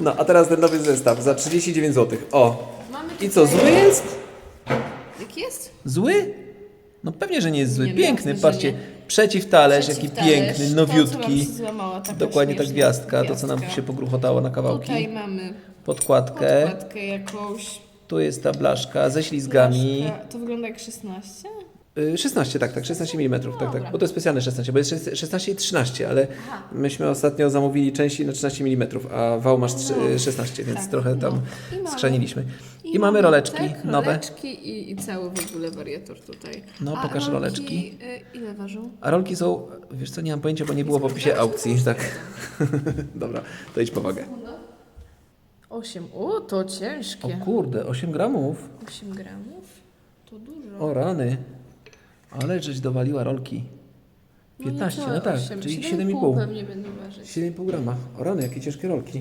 No, a teraz ten nowy zestaw za 39 zł. O! Mamy I co, zły jest? Jaki jest? Zły? No pewnie, że nie jest zły. Nie, no Piękny, jasne, że patrzcie. nie. Przeciwtalerz, jaki Przeciwtalerz, piękny, To, co nowiutki. się taka Dokładnie ta śmieszna gwiazdka, to co nam gwiazdka. się pogruchotało na kawałki. Tutaj mamy Podkładkę. podkładkę jakąś. Tu jest ta blaszka ze ślizgami. Blaszka. To wygląda jak 16? Y, 16, tak, tak, 16 mm, tak, tak. Bo to jest specjalne 16, bo jest 16 i 13, ale Aha. myśmy ostatnio zamówili części na 13 mm, a wał masz trzy- No. 16, więc Tak, trochę tam no. I mamy- schrzaniliśmy. I, mamy roleczki tak, nowe. roleczki i, i cały w ogóle wariator tutaj. No, A pokaż roleczki. y, ile ważą? A rolki są, wiesz co, nie mam pojęcia, bo nie było w opisie aukcji, tak. Dobra, to idź po wagę. 8. O, to O ciężkie. kurde, 8 gramów. 8 gramów? To dużo. O rany. Ale żeś dowaliła rolki. 15, no, niecałe tak, czyli 7,5 7,5. pewnie będą ważyć. 7,5 grama. O rany, jakie ciężkie rolki.